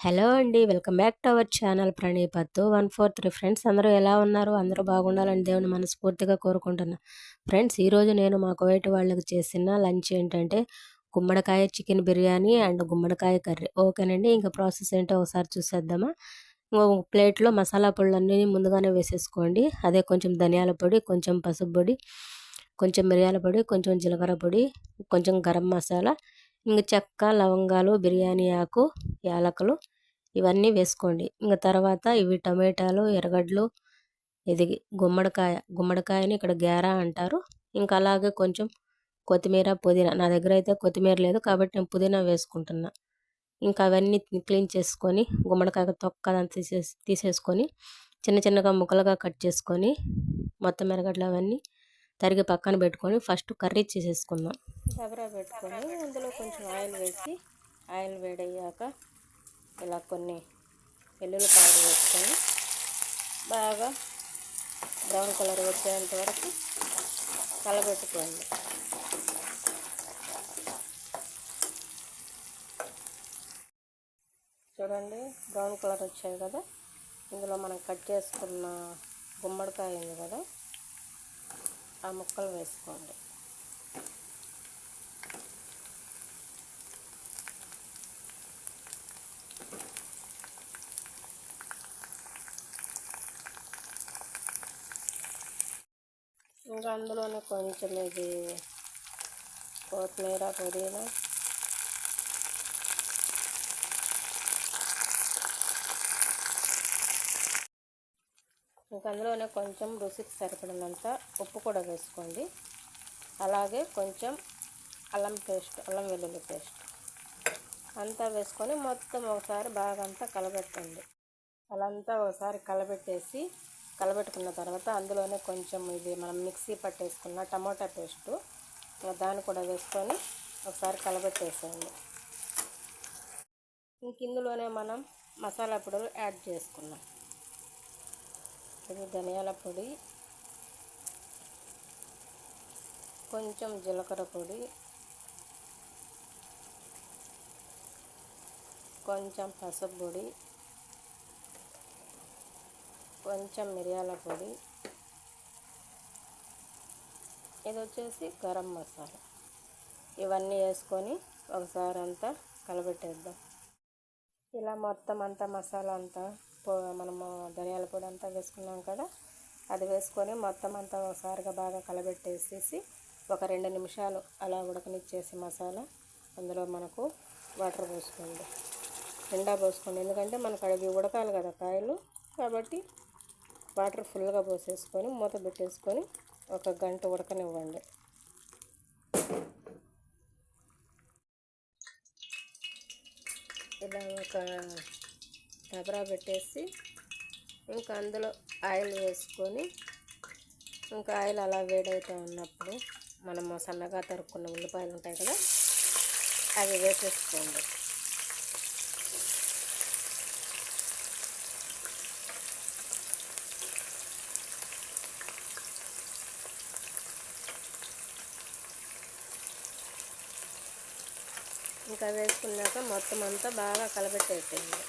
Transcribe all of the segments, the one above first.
Hello అండి welcome back to our channel ప్రణీపత్తు one four three friends అందరూ ఎలా ఉన్నారు? అందరూ బాగుండాలని దేవుని మనస్ఫూర్తిగా కోరుకుంటున్నా. ఫ్రెండ్స్ ఈరోజు నేను మా కువైట్ వాళ్ళకి చేసిన లంచ్ ఏంటంటే గుమ్మడికాయ చికెన్ బిర్యానీ అండ్ గుమ్మడికాయ కర్రీ. ఓకేనండి ఇంకా ప్రాసెస్ ఏంటో ఒకసారి చూసేద్దామా? ప్లేట్లో మసాలా పొడులన్నీ ముందుగానే వేసేసుకోండి. అదే కొంచెం ధనియాల పొడి కొంచెం పసుపు పొడి కొంచెం మిరియాల పొడి కొంచెం జీలకర్ర పొడి కొంచెం గరం మసాలా ఇంక చెక్క లవంగాలు బిర్యానీ ఆకు యాలకులు ఇవన్నీ వేసుకోండి. ఇంకా తర్వాత ఇవి టమాటాలు ఎర్రగడ్డలు ఇది గుమ్మడికాయ గుమ్మడికాయని ఇక్కడ గేరా అంటారు. ఇంకా అలాగే కొంచెం కొత్తిమీర పుదీనా నా దగ్గర అయితే కొత్తిమీర లేదు కాబట్టి నేను పుదీనా వేసుకుంటున్నా. ఇంకా అవన్నీ క్లీన్ చేసుకొని గుమ్మడికాయ తొక్క తీసేసి తీసేసుకొని చిన్న చిన్నగా ముక్కలుగా కట్ చేసుకొని మొత్తం ఎర్రగడ్డలు అవన్నీ తరిగి పక్కన పెట్టుకొని ఫస్ట్ కర్రీ చేసేసుకుందాం. దబరా పెట్టుకొని అందులో కొంచెం ఆయిల్ వేసి ఆయిల్ వేడయ్యాక ఇలా కొన్ని వెల్లుల్లిపాయలు వేసుకొని బాగా బ్రౌన్ కలర్ వచ్చేంత వరకు కలబెట్టుకోండి. చూడండి బ్రౌన్ కలర్ వచ్చాయి కదా. ఇందులో మనం కట్ చేసుకున్న గుమ్మడికాయ ఉంది కదా. ఆ ముక్కలు వేసుకోండి. ఇంకా అందులోనే కొంచెం ఇది కొత్తిమీర పుదీనా ఇంకా అందులోనే కొంచెం రుచికి సరిపడినంత ఉప్పు కూడా వేసుకోండి. అలాగే కొంచెం అల్లం పేస్ట్ అల్లం వెల్లుల్లి పేస్ట్ అంతా వేసుకొని మొత్తం ఒకసారి బాగా అంతా కలబెట్టండి. అలా అంతా ఒకసారి కలబెట్టేసి కలబెట్టుకున్న తర్వాత అందులోనే కొంచెం ఇది మనం మిక్సీ పట్టేసుకున్న టమాటా పేస్టు దాన్ని కూడా వేసుకొని ఒకసారి కలబెట్టేసేయండి. ఇంక ఇందులోనే మనం మసాలా పొడులు యాడ్ చేసుకున్నాం. ఇది ధనియాల పొడి కొంచెం జీలకర్ర పొడి కొంచెం పసుపు పొడి కొంచెం మిరియాల పొడి. ఇది వచ్చేసి గరం మసాలా. ఇవన్నీ వేసుకొని ఒకసారి అంతా కలబెట్టేద్దాం. ఇలా మొత్తం అంతా మసాలా అంతా మనము ధనియాల పొడి అంతా వేసుకున్నాం కదా అది వేసుకొని మొత్తం అంతా ఒకసారిగా బాగా కలబెట్టేసేసి ఒక రెండు నిమిషాలు అలా ఉడకనిచ్చేసి మసాలా అందులో మనకు వాటర్ పోసుకోండి. నిండా పోసుకోండి. ఎందుకంటే మనకు అడిగి ఉడకాలి కదా కాయలు కాబట్టి వాటర్ ఫుల్గా పోసేసుకొని మూత పెట్టేసుకొని ఒక గంట ఉడకనివ్వండి. ఇలా ఒక దబరా పెట్టేసి ఇంకా అందులో ఆయిల్ వేసుకొని ఇంకా ఆయిల్ అలా వేడవుతూ ఉన్నప్పుడు మనము సన్నగా తరుక్కున్న ఉల్లిపాయలు ఉంటాయి కదా అవి వేసేసుకోండి. ఇంకా వేసుకున్నాక మొత్తం అంతా బాగా కలబెట్టేసేయండి.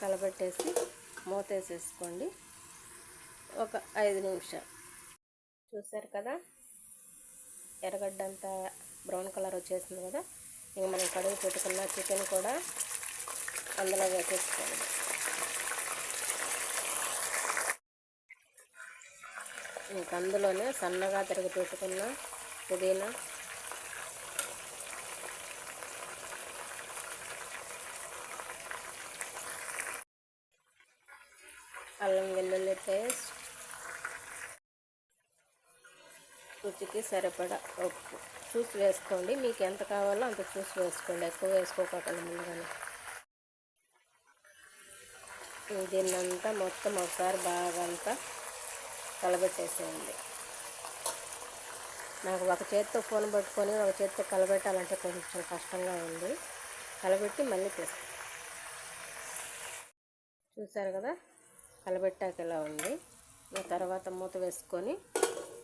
కలబెట్టేసి మూతేసేసుకోండి. ఒక ఐదు నిమిషాలు. చూసారు కదా? ఎర్రగడ్డ అంతా బ్రౌన్ కలర్ వచ్చేసింది కదా? ఇంక మనం కడుగు పెట్టుకున్న చికెన్ కూడా అందులో వేసేసుకోండి ఇంక అందులోనే సన్నగా తిరిగి పెట్టుకున్న పుదీనా అల్లం వెల్లుల్లి పేస్ట్. రుచికి సరిపడా ఉప్పు. చూసి వేసుకోండి. మీకు ఎంత కావాలో అంత చూసి వేసుకోండి. ఎక్కువ వేసుకోకండి ముందుగానే. దీన్నంతా మొత్తం ఒకసారి బాగా అంతా కలబెట్టేసేయండి. నాకు ఒక చేతితో ఫోన్ పట్టుకొని ఒక చేతితో కలబెట్టాలంటే కొంచెం కష్టంగా ఉంది. కలబెట్టి మళ్ళీ తీస్తాను చూసారు కదా? కలబెట్టాక ఇలా ఉంది తర్వాత మూత వేసుకొని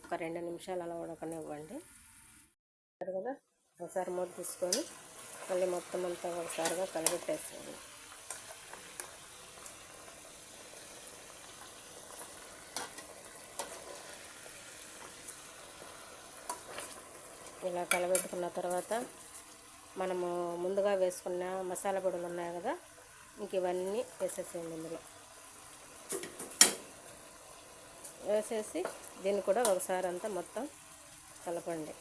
ఒక రెండు నిమిషాలు అలా ఉడకనివ్వండి. కదా ఒకసారి మూత తీసుకొని మళ్ళీ మొత్తం అంతా ఒకసారిగా కలిపెట్టేసేయండి ఇలా కలబెట్టుకున్న తర్వాత మనము ముందుగా వేసుకున్న మసాలా పొడులు ఉన్నాయి కదా ఇంక ఇవన్నీ వేసేసేయండి ఇందులో. వేసేసి దీన్ని కూడా ఒకసారి అంతా మొత్తం కలపండి.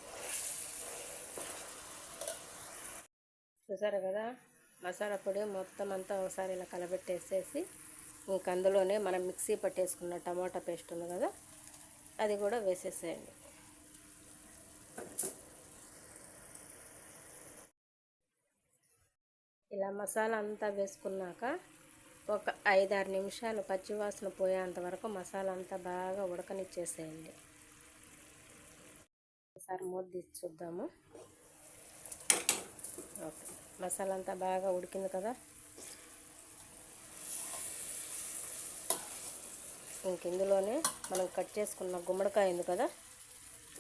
చూసారు కదా? మసాలా పొడి మొత్తం అంతా ఒకసారి ఇలా కలబెట్టేసేసి ఇంక అందులోనే మనం మిక్సీ పట్టేసుకున్న టమాటా పేస్ట్ ఉంది కదా? అది కూడా వేసేసేయండి. ఇలా మసాలా అంతా వేసుకున్నాక ఒక ఐదారు నిమిషాలు పచ్చివాసన పోయేంత వరకు మసాలా అంతా బాగా ఉడకనిచ్చేసేయండి. ఒకసారి మూత తీసి చూద్దాము. ఓకే. మసాలా అంతా బాగా ఉడికింది కదా? ఇంక ఇందులోనే మనం కట్ చేసుకున్న గుమ్మడికాయ ఉంది కదా?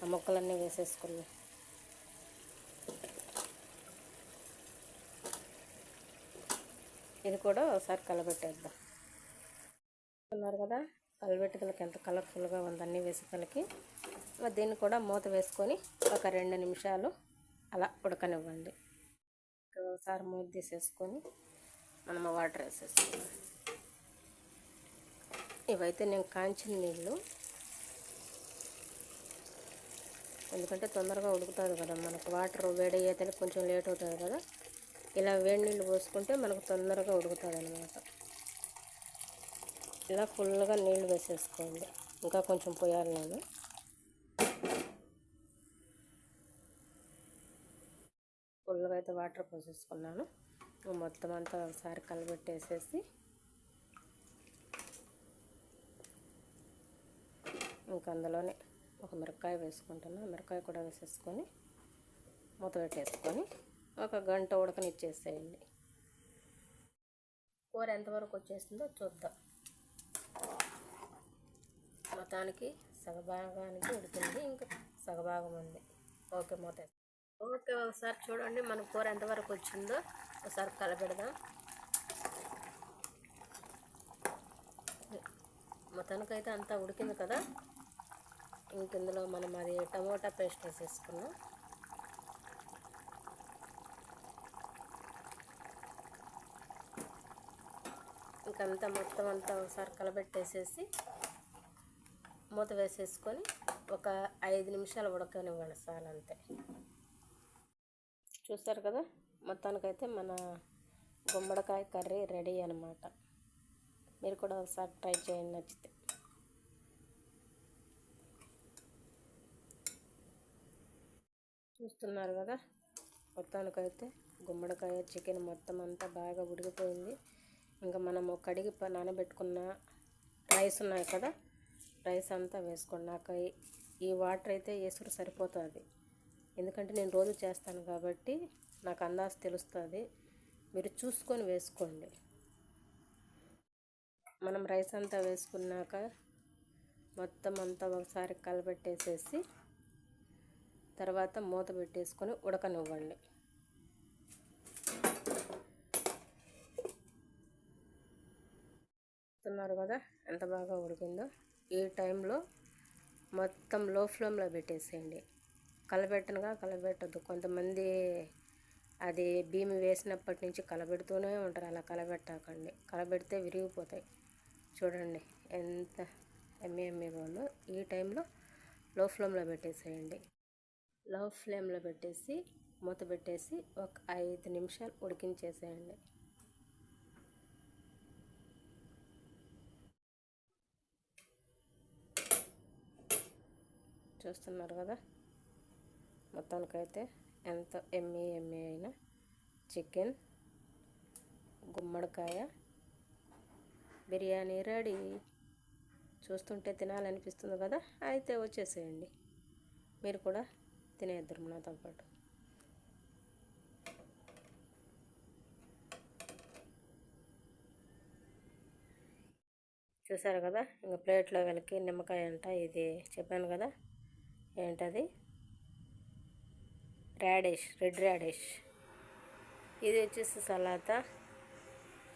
ఆ ముక్కలన్నీ వేసేసుకున్నాం ఇది కూడా ఒకసారి కలబెట్టేద్దాం. ఉన్నారు కదా? కలబెట్టుదలకి ఎంత కలర్ఫుల్గా ఉందన్నీ వేసుకలకి దీన్ని కూడా మూత వేసుకొని ఒక రెండు నిమిషాలు అలా ఉడకనివ్వండి. ఒకసారి మూత తీసేసుకొని మనము వాటర్ వేసేసుకుందాం. ఇవైతే నేను కాంచిన నీళ్ళు. ఎందుకంటే తొందరగా ఉడుకుతుంది కదా మనకు. వాటర్ వేడి అయ్యేతలే కొంచెం లేట్ అవుతుంది కదా. ఇలా వేడి నీళ్ళు పోసుకుంటే మనకు తొందరగా ఉడుకుతుంది అనమాట ఇలా ఫుల్గా నీళ్ళు వేసేసుకోండి. ఇంకా కొంచెం పోయాలి నేను. ఫుల్గా అయితే వాటర్ పోసేసుకున్నాను. మొత్తం అంతా ఒకసారి కలబెట్టేసేసి ఇంకా అందులోనే ఒక మిరపకాయ వేసుకుంటున్నాను మిరపకాయ కూడా వేసేసుకొని మూత పెట్టేసుకొని ఒక గంట ఉడకనిచ్చేసేయండి. కూర ఎంతవరకు వచ్చేసిందో చూద్దాం. మొత్తానికి సగభాగానికి ఉడికింది ఇంకా సగభాగం ఉంది. ఓకే మూత ఓకే ఒకసారి చూడండి మన కూర ఎంతవరకు వచ్చిందో. ఒకసారి కలపెడదాం మొత్తానికైతే అంతా ఉడికింది కదా. ఇంక ఇందులో మనం అది టమోటా పేస్ట్ వేసేసుకున్నాం. ఇంకంతా మొత్తం అంతా ఒకసారి కలబెట్టేసేసి మూత వేసేసుకొని ఒక ఐదు నిమిషాలు ఉడకనివ్వండి సార్ అంతే. చూస్తారు కదా? మొత్తానికైతే మన గుమ్మడికాయ కర్రీ రెడీ అనమాట మీరు కూడా ఒకసారి ట్రై చేయండి నచ్చితే. చూస్తున్నారు కదా? మొత్తానికైతే గుమ్మడికాయ చికెన్ మొత్తం అంతా బాగా ఉడికిపోయింది. ఇంకా మనము కడిగి నానబెట్టుకున్న రైస్ ఉన్నాయి కదా రైస్ అంతా వేసుకోండి. నాకు ఈ వాటర్ అయితే వేసుడు సరిపోతుంది. ఎందుకంటే నేను రోజు చేస్తాను కాబట్టి నాకు అందాజు తెలుస్తుంది. మీరు చూసుకొని వేసుకోండి. మనం రైస్ అంతా వేసుకున్నాక మొత్తం అంతా ఒకసారి కలబెట్టేసేసి తర్వాత మూత పెట్టేసుకొని ఉడకనివ్వండి. చూస్తున్నారు కదా ఎంత బాగా ఉడికిందో ఈ టైంలో మొత్తం లో ఫ్లేమ్లో పెట్టేసేయండి. కలబెట్టనుగా కలబెట్టద్దు. కొంతమంది అది భీమి వేసినప్పటి నుంచి కలబెడుతూనే ఉంటారు అలా కలబెట్టకండి. కలబెడితే విరిగిపోతాయి. చూడండి ఎంత ఎమ్మె ఎమ్మెగా ఉందో. ఈ టైంలో లో ఫ్లేమ్లో పెట్టేసేయండి. లో ఫ్లేమ్లో పెట్టేసి మూత పెట్టేసి ఒక ఐదు నిమిషాలు ఉడికించేసేయండి. చూస్తున్నారు కదా. మొత్తానికైతే ఎంత ఎమ్మి ఎమ్మి అయిన చికెన్ గుమ్మడికాయ బిర్యానీ రెడీ. చూస్తుంటే తినాలనిపిస్తుంది కదా అయితే వచ్చేసేయండి. మీరు కూడా తినేద్దరు నాతో పాటు. చూసారు కదా ఇంకా ప్లేట్లో వెలికి నిమ్మకాయ అంట ఇది చెప్పాను కదా. ఏంటది? Radish red radish. ఇది వచ్చేసి సలాత.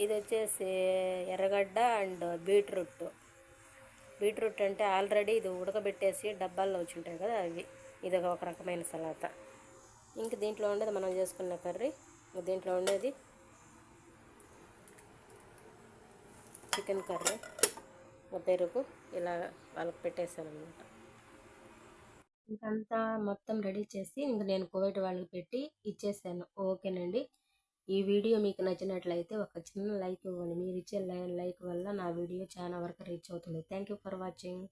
ఇది వచ్చేసి ఎర్రగడ్డ అండ్ బీట్రూట్. బీట్రూట్ అంటే ఆల్రెడీ ఇది ఉడకబెట్టేసి డబ్బాల్లో వచ్చి ఉంటాయి కదా అవి. ఇది ఒక రకమైన సలాత. ఇంక దీంట్లో ఉండేది మనం చేసుకున్న కర్రీ. దీంట్లో ఉండేది చికెన్ కర్రీ. పెరుగు. ఇలా వాళ్ళకి పెట్టేశాను అనమాట ఇంకంతా మొత్తం రెడీ చేసి ఇంక నేను కోవిడ్ వాళ్ళకి పెట్టి ఇచ్చేసాను. ఓకేనండి. ఈ వీడియో మీకు నచ్చినట్లయితే ఒక చిన్న లైక్ ఇవ్వండి. మీరు ఇచ్చే లైక్ వల్ల నా వీడియో చాలా వరకు రీచ్ అవుతుంది. Thank you for watching.